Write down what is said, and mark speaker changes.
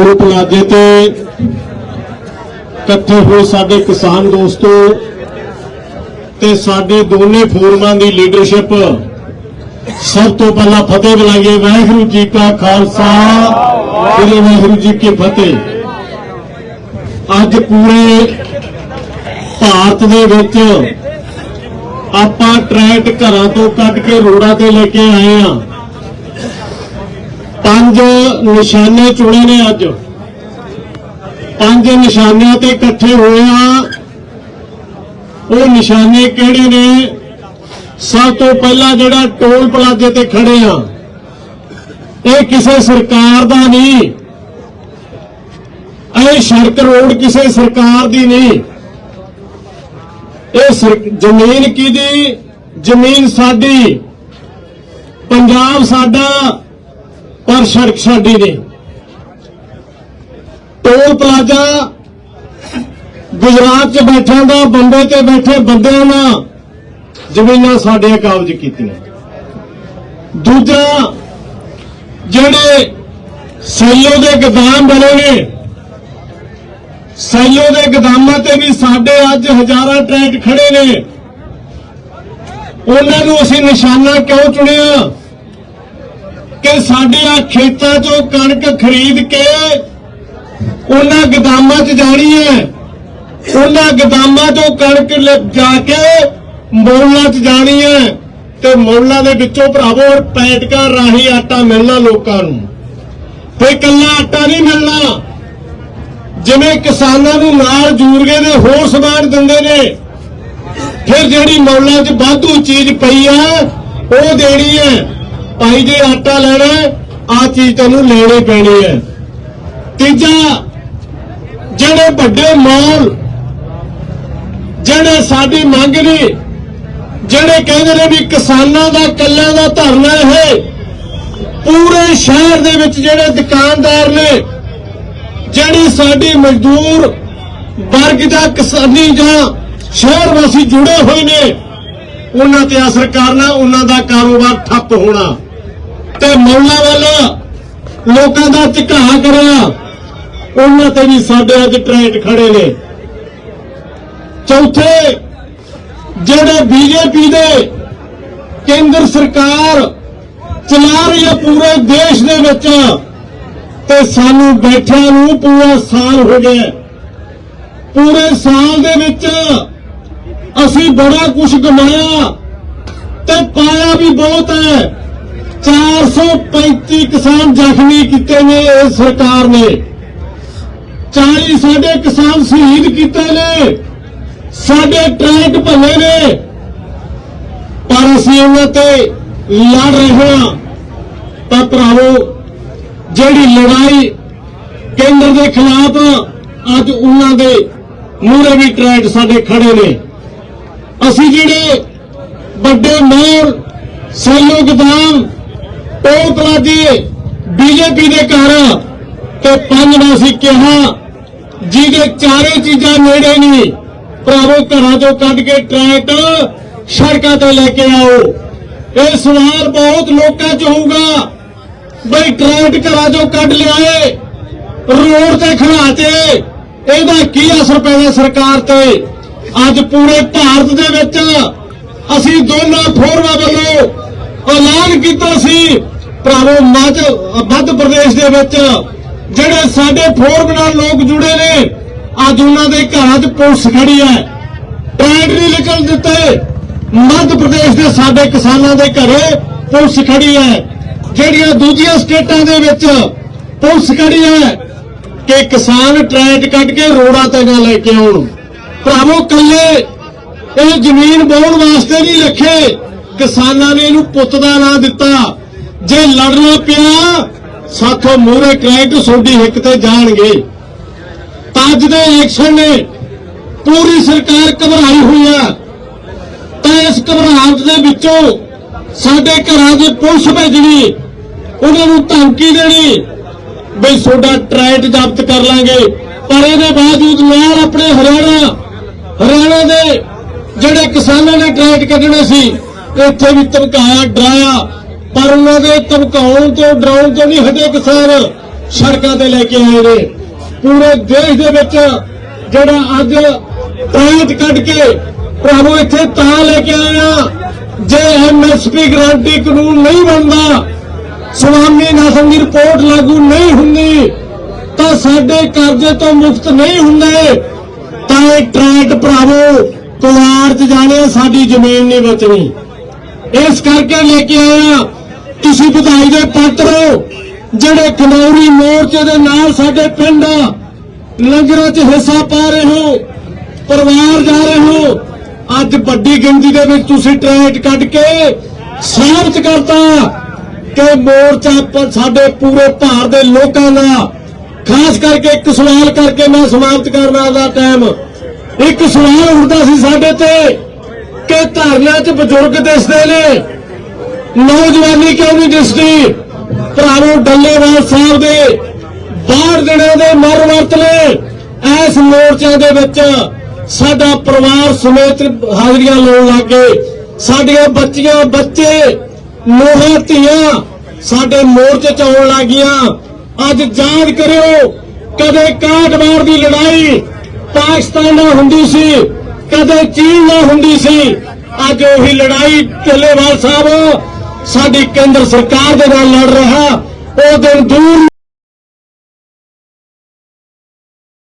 Speaker 1: Toll ਪਲਾਜ਼ੇ ਤੇ ਇਕੱਠੇ ਹੋਏ ਸਾਡੇ ਕਿਸਾਨ ਦੋਸਤੋ ਤੇ ਸਾਡੇ ਦੋਨੇ ਫੋਰਮਾਂ ਦੀ ਲੀਡਰਸ਼ਿਪ ਸਭ ਤੋਂ ਪਹਿਲਾਂ ਫਤਿਹ ਬੁਲਾਈਏ। ਵਾਹਿਗੁਰੂ ਜੀ ਕਾ ਖਾਲਸਾ, ਸ੍ਰੀ ਵਾਹਿਗੁਰੂ ਜੀ ਕੀ ਫਤਿਹ। ਅੱਜ ਪੂਰੇ ਭਾਰਤ ਦੇ ਵਿੱਚ ਆਪਾਂ ਟਰੈਕ ਘਰਾਂ ਤੋਂ ਕੱਢ ਕੇ ਰੋਡਾਂ ਤੇ ਲੈ ਕੇ ਆਏ ਆ ਪੰਜ ਨਿਸ਼ਾਨੇ ਚੁਣੇ ਨੇ ਅੱਜ। ਪੰਜ ਨਿਸ਼ਾਨਿਆਂ ਤੇ ਇਕੱਠੇ ਹੋਏ ਆ। ਉਹ ਨਿਸ਼ਾਨੇ ਕਿਹੜੇ ਨੇ? ਸਭ ਤੋਂ ਪਹਿਲਾਂ ਜਿਹੜਾ ਟੋਲ ਪਲਾਜ਼ੇ ਤੇ ਖੜੇ ਆ, ਇਹ ਕਿਸੇ ਸਰਕਾਰ ਦਾ ਨਹੀਂ। ਇਹ ਸੜਕ ਰੋਡ ਕਿਸੇ ਸਰਕਾਰ ਦੀ ਨਹੀਂ। ਇਹ ਸਰ- ਜ਼ਮੀਨ ਕਿਹਦੀ? ਜ਼ਮੀਨ ਸਾਡੀ। ਪੰਜਾਬ ਸਾਡਾ ਪਰ ਸੜਕ ਸਾਡੀ ਨਹੀਂ। ਟੋਲ ਪਲਾਜ਼ਾ ਗੁਜਰਾਤ 'ਚ ਬੈਠਿਆਂ ਦਾ, ਬੰਬੇ ਤੇ ਬੈਠੇ ਬੰਦਿਆਂ ਦਾ ਜ਼ਮੀਨਾਂ ਸਾਡੇ ਕਾਬਜ ਕੀਤੀਆਂ। ਦੂਜਾ, ਜਿਹੜੇ ਸੈਲੋ ਦੇ ਗਦਾਮ ਬਣੇ ਨੇ, ਸੈਲੋ ਦੇ ਗਦਾਮਾਂ ਤੇ ਵੀ ਸਾਡੇ ਅੱਜ ਹਜ਼ਾਰਾਂ ਟਰੈਕ ਖੜੇ ਨੇ। ਉਹਨਾਂ ਨੂੰ ਅਸੀਂ ਨਿਸ਼ਾਨਾ ਕਿਉਂ ਚੁਣਿਆ? ਕਿ ਸਾਡੀਆਂ ਖੇਤਾਂ 'ਚੋਂ ਕਣਕ ਖਰੀਦ ਕੇ ਉਹਨਾਂ ਗਦਾਮਾਂ 'ਚ ਜਾਣੀ ਹੈ। ਉਹਨਾਂ ਗਦਾਮਾਂ 'ਚੋਂ ਕਣਕ ਜਾ ਕੇ ਮੋਲਾਂ 'ਚ ਜਾਣੀ ਹੈ। ਤੇ ਮੋਲਾਂ ਦੇ ਵਿੱਚੋਂ ਭਰਾਵੋ ਪੈਟਕਾਂ ਰਾਹੀਂ ਆਟਾ ਮਿਲਣਾ ਲੋਕਾਂ ਨੂੰ। ਤੇ ਕੱਲਾ ਆਟਾ ਨਹੀਂ ਮਿਲਣਾ। ਜਿਵੇਂ ਕਿਸਾਨਾਂ ਨੂੰ ਨਾਲ ਜੂਰਗੇ ਦੇ ਹੋਰ ਸਮਾਨ ਦਿੰਦੇ ਨੇ, ਫਿਰ ਜਿਹੜੀ ਮੌਲਾਂ 'ਚ ਵਾਧੂ ਚੀਜ਼ ਪਈ ਆ, ਉਹ ਦੇਣੀ ਹੈ। ਭਾਈ ਜੇ, ਆਟਾ ਲੈਣਾ ਆ ਚੀਜ਼ ਤੈਨੂੰ ਲੈਣੀ ਪੈਣੀ ਹੈ। ਤੀਜਾ, ਜਿਹੜੇ ਵੱਡੇ ਮੌਲ, ਜਿਹੜੇ ਸਾਡੀ ਮੰਗ ਨੇ, ਜਿਹੜੇ ਕਹਿੰਦੇ ਨੇ ਵੀ ਕਿਸਾਨਾਂ ਦਾ, ਕੱਲਿਆਂ ਦਾ ਧਰਨਾ ਇਹ, ਪੂਰੇ ਸ਼ਹਿਰ ਦੇ ਵਿੱਚ ਜਿਹੜੇ ਦੁਕਾਨਦਾਰ ਨੇ, ਜਿਹੜੀ ਸਾਡੀ ਮਜ਼ਦੂਰ ਵਰਗ ਦਾ ਕਿਸਾਨੀ ਜਾਂ ਸ਼ਹਿਰ ਵਾਸੀ ਜੁੜੇ ਹੋਏ ਨੇ, ਉਹਨਾਂ ਤੇ ਅਸਰ ਕਰਨਾ ਉਹਨਾਂ ਦਾ ਕਾਰੋਬਾਰ ਠੱਪ ਹੋਣਾ। ਤੇ ਮੌਲਾ ਵਾਲਾ ਲੋਕਾਂ ਦਾ ਝਿਕਾ ਕਰਿਆ ਉਹਨਾਂ ਤੇ ਵੀ ਸਾਡੇ ਅੱਜ ਟ੍ਰੈਂਡ ਖੜੇ ਨੇ। ਚੌਥੇ, ਜਿਹੜੇ ਬੀਜੇਪੀ ਦੇ ਕੇਂਦਰ ਸਰਕਾਰ ਚਲਾ ਰਹੀ ਹੈ ਪੂਰੇ ਦੇਸ਼ ਦੇ ਵਿੱਚ, ਤੇ ਸਾਨੂੰ ਬੈਠਿਆਂ ਨੂੰ ਪੂਰਾ ਸਾਲ ਹੋ ਗਿਆ। ਪੂਰੇ ਸਾਲ ਦੇ ਵਿੱਚ ਅਸੀਂ ਬੜਾ ਕੁਝ ਕਮਾਇਆ ਤੇ ਪਾਇਆ ਵੀ ਬਹੁਤ ਹੈ। 435 ਕਿਸਾਨ ਜ਼ਖਮੀ ਕੀਤੇ ਨੇ ਇਸ ਸਰਕਾਰ ਨੇ। 40 ਸਾਡੇ ਕਿਸਾਨ ਸ਼ਹੀਦ ਕੀਤੇ ਨੇ। ਸਾਡੇ ਟਰੈਕ ਭੰਨੇ ਨੇ। ਪਰ ਅਸੀਂ ਉਹਨਾਂ ਤੇ ਲੜ ਰਹੇ ਹਾਂ। ਤਾਂ ਭਰਾਵੋ, ਜਿਹੜੀ ਲੜਾਈ ਕੇਂਦਰ ਦੇ ਖਿਲਾਫ ਅੱਜ ਉਹਨਾਂ ਦੇ ਮੂਹਰੇ ਵੀ ਟਰੈਕ ਸਾਡੇ ਖੜੇ ਨੇ। ਅਸੀਂ ਜਿਹੜੇ ਵੱਡੇ ਮੋਰ ਸੈਲੋ ਗਦਾਮ ਟੋਲ ਪਲਾਜ਼ੇ ਬੀਜੇਪੀ ਦੇ ਘਰ ਤੇ ਪੰਜ ਨੂੰ ਕਿਹਾ, ਜਿਹਦੇ ਚਾਰੇ ਚੀਜ਼ਾਂ ਨੇੜੇ ਨਹੀਂ ਭਰਾਵੋ ਘਰਾਂ ਚੋਂ ਕੱਢ ਕੇ ਟਰੈਕਟ ਸੜਕਾਂ ਤੇ ਲੈ ਕੇ ਆਓ। ਇਹ ਸਵਾਲ ਬਹੁਤ ਲੋਕਾਂ 'ਚ ਹੋਊਗਾ, ਬਈ ਟਰੈਕਟ ਘਰਾਂ ਚੋਂ ਕੱਢ ਲਿਆਏ, ਰੋਡ ਤੇ ਖੜਾ ਤੇ ਇਹਦਾ ਕੀ ਅਸਰ ਪੈਣਾ ਸਰਕਾਰ ਤੇ? ਅੱਜ ਪੂਰੇ ਭਾਰਤ ਦੇ ਵਿੱਚ ਅਸੀਂ ਦੋਨਾਂ ਫੋਰਮਾਂ ਵੱਲੋਂ ਐਲਾਨ ਕੀਤਾ ਸੀ। ਭਰਾਵੋ, ਮੱਧ ਮੱਧ ਪ੍ਰਦੇਸ਼ ਦੇ ਵਿੱਚ ਜਿਹੜੇ ਸਾਡੇ ਫੋਰਮ ਨਾਲ ਲੋਕ ਜੁੜੇ ਨੇ, ਅੱਜ ਉਹਨਾਂ ਦੇ ਘਰਾਂ 'ਚ ਪੁਲਿਸ ਖੜੀ ਹੈ। ਟ੍ਰੈਂਡ ਨਹੀਂ ਨਿਕਲ ਦਿੱਤੇ। ਮੱਧ ਪ੍ਰਦੇਸ਼ ਦੇ ਸਾਡੇ ਕਿਸਾਨਾਂ ਦੇ ਘਰੇ ਪੁਲਿਸ ਖੜੀ ਹੈ। ਜਿਹੜੀਆਂ ਦੂਜੀਆਂ ਸਟੇਟਾਂ ਦੇ ਵਿੱਚ ਪੁਲਿਸ ਖੜੀ ਹੈ ਕਿ ਕਿਸਾਨ ਟ੍ਰੈਂਡ ਕੱਢ ਕੇ ਰੋਡਾਂ ਤੇ ਨਾ ਲੈ ਕੇ ਆਉਣ। ਭਰਾਵੋ ਕੱਲੇ ਇਹ ਜ਼ਮੀਨ ਬਾਉਣ ਵਾਸਤੇ ਨਹੀਂ ਰੱਖੇ। ਕਿਸਾਨਾਂ ਨੇ ਇਹਨੂੰ ਪੁੱਤ ਦਾ ਨਾਂ ਦਿੱਤਾ। ਜੇ ਲੜਨਾ ਪਿਆ, ਸਾਥੋਂ ਮੂਹਰੇ ਕ੍ਰੈਕ ਸੋਡੀ ਹਿੱਕ ਤੇ ਜਾਣਗੇ। ਤਾਂ ਅੱਜ ਦੇ ਇਲੈਕਸ਼ਨ ਨੇ ਪੂਰੀ ਸਰਕਾਰ ਘਬਰਾਈ ਹੋਈ ਆ। ਤਾਂ ਇਸ ਘਬਰਾਹਟ ਦੇ ਵਿੱਚੋਂ ਸਾਡੇ ਘਰਾਂ ਦੇ ਪੁਲਿਸ ਭੇਜਣੀ, ਉਹਨਾਂ ਨੂੰ ਧਮਕੀ ਦੇਣੀ, ਬਈ ਤੁਹਾਡਾ ਟਰੈਟ ਜ਼ਬਤ ਕਰ ਲਾਂਗੇ। ਪਰ ਇਹਦੇ ਬਾਵਜੂਦ ਨਾਲ ਆਪਣੇ ਹਰਿਆਣਾ ਹਰਿਆਣਾ ਦੇ ਜਿਹੜੇ ਕਿਸਾਨਾਂ ਨੇ ਟਰੈਟ ਕੱਢਣੇ ਸੀ ਇੱਥੇ ਵੀ ਧਮਕਾਇਆ, ਡਰਾਇਆ। ਪਰ ਉਹਨਾਂ ਦੇ ਧਮਕਾਉਣ ਤੋਂ, ਡਰਾਉਣ ਤੋਂ ਨਹੀਂ ਹਟੇ ਕਿਸਾਨ ਸੜਕਾਂ ਤੇ ਲੈ ਕੇ ਆਏ ਨੇ। ਪੂਰੇ ਦੇਸ਼ ਦੇ ਵਿੱਚ ਜਿਹੜਾ ਅੱਜ ਟ੍ਰੈਂਡ ਕੱਢ ਕੇ ਭਰਾਵੋ ਇੱਥੇ ਤਾਂ ਲੈ ਕੇ ਆਇਆ, ਜੇ ਐਮਐਸਪੀ ਗਰੰਟੀ ਕਾਨੂੰਨ ਨਹੀਂ ਬਣਦਾ ਸੁਨਾਮੀ ਸੁਆਮੀਨਾਥਨ ਦੀ ਰਿਪੋਰਟ ਲਾਗੂ ਨਹੀਂ ਹੁੰਦੀ, ਤਾਂ ਸਾਡੇ ਕਰਜ਼ੇ ਤੋਂ ਮੁਕਤ ਨਹੀਂ ਹੁੰਦੇ। ਤਾਂ ਇਹ ਟ੍ਰੈਂਡ ਭਰਾਵੋ ਕੁਵਾਰ ਚ ਜਾਣੇ, ਸਾਡੀ ਜ਼ਮੀਨ ਨਹੀਂ ਬਚਣੀ। ਇਸ ਕਰਕੇ ਲੈ ਕੇ ਆਇਆ ਤੁਸੀਂ ਵਧਾਈ ਦੇ ਪਾਤਰੋ ਜਿਹੜੇ ਖਨੌਰੀ ਮੋਰਚੇ ਦੇ ਨਾਲ ਸਾਡੇ ਪਿੰਡ ਲੰਗਰਾਂ 'ਚ ਹਿੱਸਾ ਪਾ ਰਹੇ ਹੋ, ਪਰਿਵਾਰ ਜਾ ਰਹੇ ਹੋ, ਅੱਜ ਵੱਡੀ ਗਿਣਤੀ ਦੇ ਵਿੱਚ ਤੁਸੀਂ ਟਰੈਕ ਕੱਢ ਕੇ ਸਾਬਤ ਕਰਤਾ ਕਿ ਮੋਰਚਾ ਸਾਡੇ ਪੂਰੇ ਭਾਰਤ ਦੇ ਲੋਕਾਂ ਦਾ। ਖਾਸ ਕਰਕੇ ਇੱਕ ਸਵਾਲ ਕਰਕੇ ਮੈਂ ਸਮਾਪਤ ਕਰਨਾ ਦਾ ਟਾਈਮ ਇੱਕ ਸਵਾਲ ਉੱਠਦਾ ਸੀ ਸਾਡੇ ਤੇ। ਕਿ ਧਰਨਿਆਂ 'ਚ ਬਜ਼ੁਰਗ ਦਿਸਦੇ ਨੇ। ਨੌਜਵਾਨੀ ਕਿਉਂ ਨਹੀਂ ਦਿਸਦੀ? ਭਰਾਵੋ, ਡੱਲੇਵਾਲ ਸਾਹਿਬ ਦੇ ਬਾਹਰ ਦਿਨਾਂ ਦੇ ਮਰ ਵਰਤ ਨੇ। ਇਸ ਮੋਰਚਿਆਂ ਦੇ ਵਿੱਚ ਸਾਡਾ ਪਰਿਵਾਰ ਸਮੇਤ ਹਾਜ਼ਰੀਆਂ ਲਾਉਣ ਲੱਗੇ। ਸਾਡੀਆਂ ਬੱਚੀਆਂ, ਬੱਚੇ, ਨੂੰਹਾਂ, ਧੀਆਂ ਸਾਡੇ ਮੋਰਚੇ ਚ ਆਉਣ ਲੱਗੀਆਂ। ਅੱਜ ਯਾਦ ਕਰਿਓ, ਕਦੇ ਕਾਟਵਾਰ ਦੀ ਲੜਾਈ ਪਾਕਿਸਤਾਨ ਨਾਲ ਹੁੰਦੀ ਸੀ। ਕਦੇ ਚੀਨ ਨਾ ਹੁੰਦੀ ਸੀ। ਅੱਜ ਉਹੀ ਲੜਾਈ ਢਿੱਲੋਵਾਲ ਸਾਹਿਬ, ਸਾਡੀ ਕੇਂਦਰ ਸਰਕਾਰ ਦੇ ਨਾਲ ਲੜ ਰਿਹਾ। ਉਹ ਦਿਨ ਦੂਰ